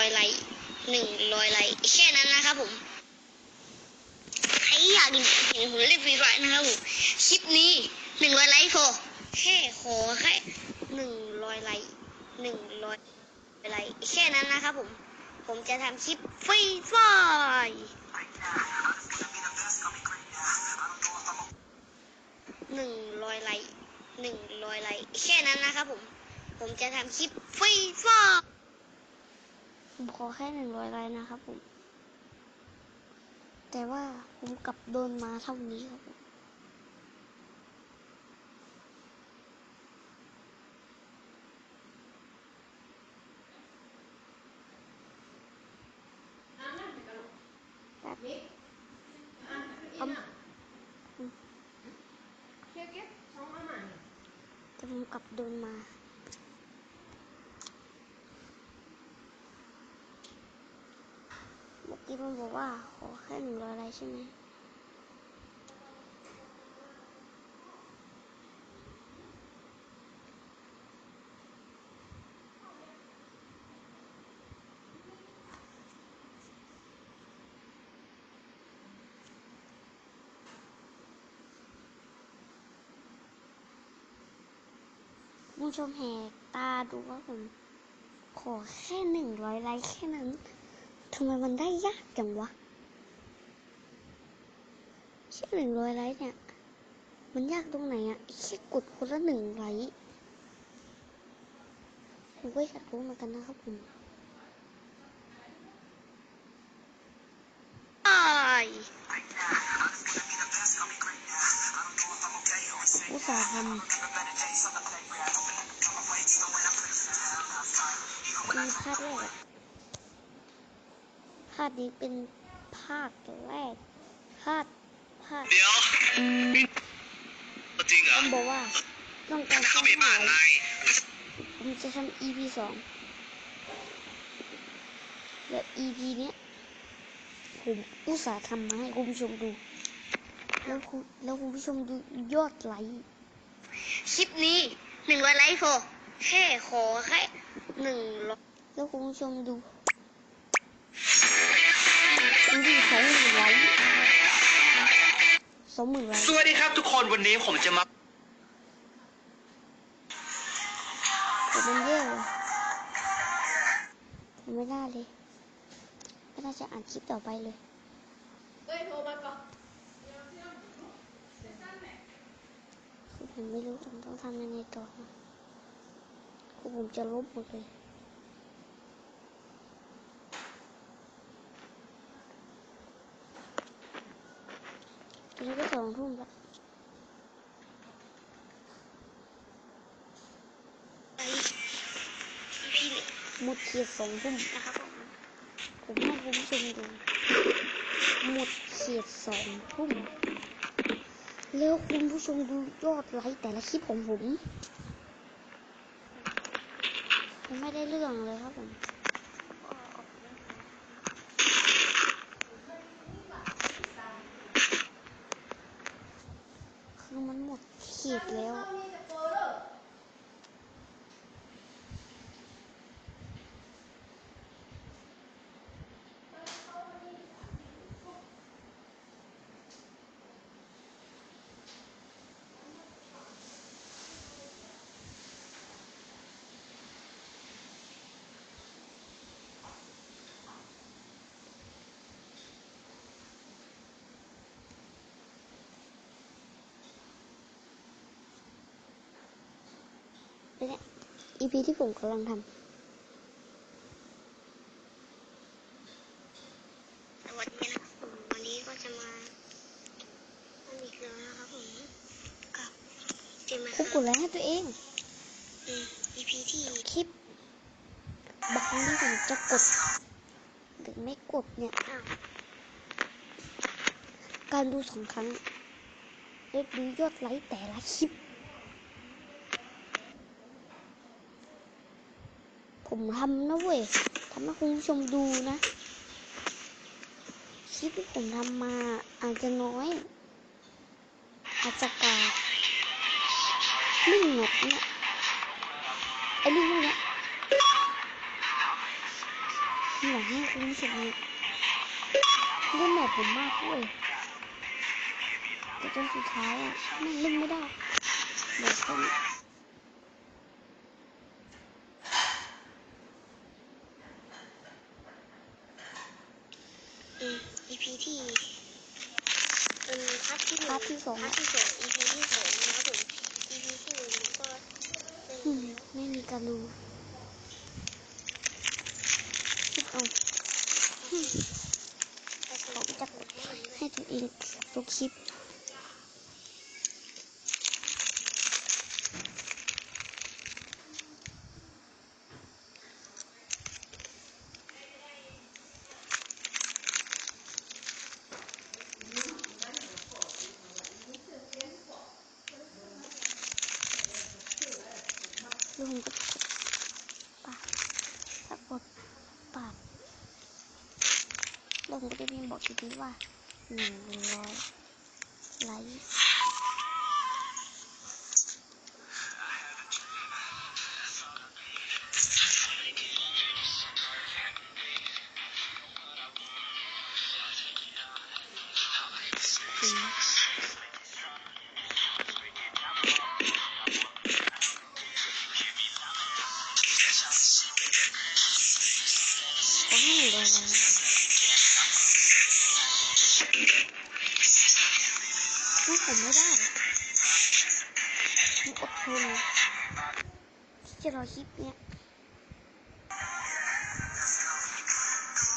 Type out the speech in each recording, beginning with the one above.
ร้อยไลค์หนึ่งร้อยไลค์แค่นั้นนะครับผมใครอยากเห็นผมเล่นฟรีไฟนะครับผมคลิปนี้หนึ่งร้อยไลค์พอแค่ขอแค่หนึ่งร้อยไลค์หนึ่งร้อยไลค์แค่นั้นนะครับผมผมจะทำคลิปฟรีไฟหนึ่งร้อยไลค์หนึ่งร้อยไลค์แค่นั้นนะครับผม ผมจะทำคลิปฟรีไฟ ผมขอแค่หนึ่งร้อยไลค์นะครับผม แต่ว่าผมกลับโดนมาเท่านี้ครับผมแบบเอาแต่ผมกลับโดนมา เมื่อ กี้มันบอกว่าขอแค่หนึ่งร้อยไลค์ใช่ไหมคุณผู้ชมแหกตาดูว่าผมขอแค่หนึ่งร้อยไลค์แค่นั้นำไมมันได้ยากจังวะแค่หนึ่งร้อยไลค์เนี่ย มันยากตรงไหนอะแค่กดคนละหนึ่งไลค์ผมก็อยากรู้เหมือนกันนะครับผมไออุตส่าห์ทำคือภาคแรกอะภาคนี้เป็นภาคแรก ภาค ภาคเดี๋ยวจริงเหรอต้องบอกว่าต้องการเขาสร้างไม่มาไว้นายผมจะทำ EP สองแล้ว EP เนี้ยผมอุตส่าห์ทำมาให้คุณผู้ชมดู แล้วคุณแล้วคุณผู้ชมดูยอดไลค์คลิปนี้หนึ่งร้อยไลค์พอแค่ขอแค่หนึ่งร้อยแล้วคุณผู้ชมดู ดูดิสองหมื่นไลค์สองหมื่นไลค์สวัสดีครับทุกคนวันนี้ผมจะมาแต่มันเยอะเลยผมไม่น่าเลยไม่น่าจะอ่านคลิปต่อไปเลยคือผมไม่รู้ผมต้องทำยังไงต่อนะคือผมจะลบหมดเลย นนี้ก็สองทุ่มแล้วหมดเขียดสองทุ่มนะครับผมให้คุณผู้ชมดูหมดเขียดสองทุ่มแล้วคุณผู้ชมดูยอดไลค์แต่ละคลิปของผม ผมไม่ได้เรื่องเลยครับผม คือมันหม ดขีด แล้วเนี่ย EP ที่ผมกำลังทำสวัสดีนะครับผมวันนี้ก็จะมาทำอีกแล้วนะครับผมกับเจมส์กดแล้วให้ตัวเอง EP ที่คลิปบางที่ผมจะกดหรือไม่กดเนี่ยการดูสองครั้งเรียกดูยอดไลค์แต่ละคลิป ผมทำนะเว้ยทำให้คุณผู้ชมดูนะ คลิปที่ผมทำมาอาจจะน้อย อาจจะกาเรื่งแบบเนี้ยไอ้เรื่งพวกเนี้ยอยากให้คุณผู้ชมเล่นแบบผมมากด้ยแต่จนสุดท้ายอะแม่เล่นไม่ได้เดี๋ยวต้อง EP ที่เป็นพาร์ทที่หนึ่พาร์ทที่สอง พาร์ทที่สอง EP ที่สองนะครับผม EP ที่หนึ่งก็เป็นอืมไม่มีการดูคิดเอาอืมผมจะกดให้ตัวเองทุกคลิป ลุงก็ปากถ้ากดปาก ลุงก็จะพิมพ์บอก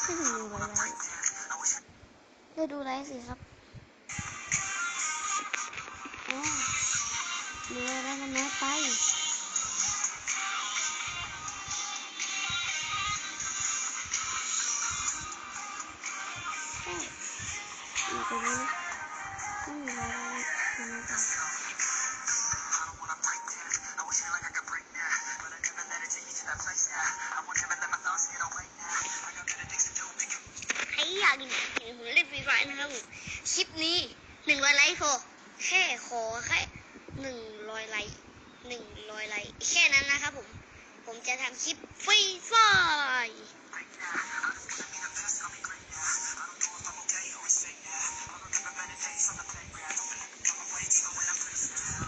ให้ถึงหนึ่งร้อยไลค์ได้ดูไลค์สิครับอ๋อหนึ่งร้อยไลค์มันน้อยไปใช่อยู่ตรงนี้นะไม่มีอะไรตรงนี้ก่อนใไลค์พอแค่ขอแค่หนึ่งร้อยไลค์หนึ่งร้อยไลค์แค่นั้นนะครับผม ผมจะทำคลิปฟรีไฟร์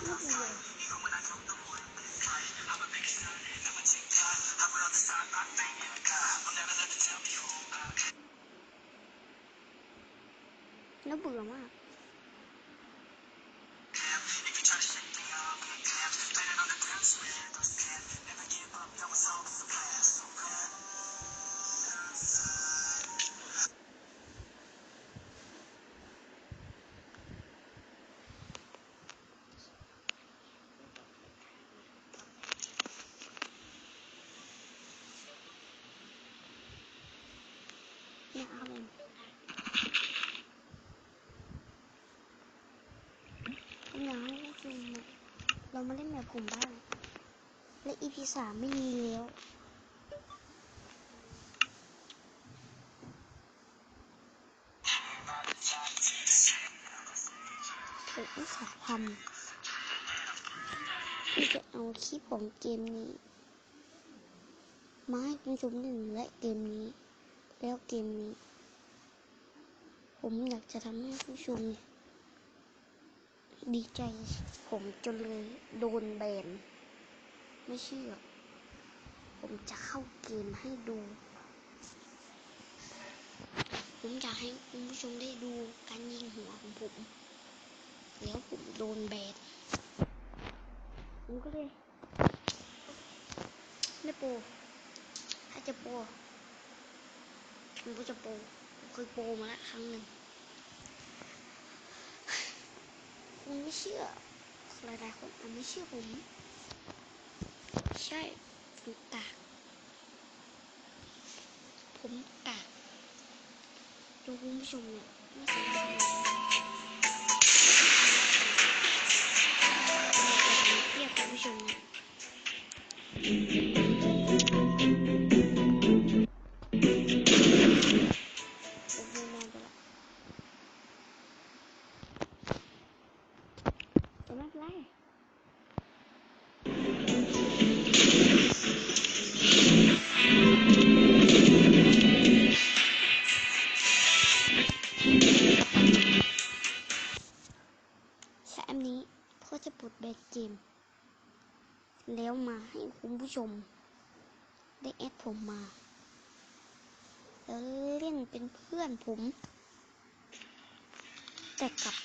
ไม่เป็นไรแล้วเบื่อมาก นะครับผมผมอยากให้ผู้ชมอะเรามาเล่นแบบผมบ้าง และ EP สามไม่มีแล้วผมอุตส่าห์ทำที่จะเอาคลิปของเกมนี้ มาให้คุณผู้ชมหนึ่งและเกมนี้ แล้วเกมนี้ ผมอยากจะทำให้ผู้ชม ดีใจ ผมจนเลยโดนแบน ไม่เชื่อ ผมจะเข้าเกมให้ดู ผมอยากให้คุณผู้ชมได้ดูการยิงหัวของผม แล้วผมโดนแบนผมก็เลยไม่โปรถ้าจะโปร ผมก็จะโปรผมเคยโปรมาแล้วครั้งหนึ่งคุณไม่เชื่อหลายๆคนอาจไม่เชื่อผม ใช่ผมกากผมกากดูคุณผู้ชมเนี่ยไม่สนใจเรียกคุณผู้ชมเนี่ย คุณผู้ชม ได้แอดผมมา แล้วเล่นเป็นเพื่อนผม แต่กลับ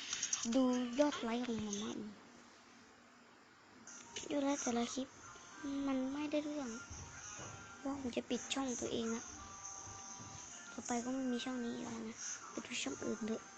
ดูยอดไลค์ของมาม่ายอดไลค์แต่ละคลิป มันไม่ได้เรื่อง ว่าผมจะปิดช่องตัวเองละต่อไปก็ไม่มีช่องนี้แล้วนะ ไปดูช่องอื่นเถอะ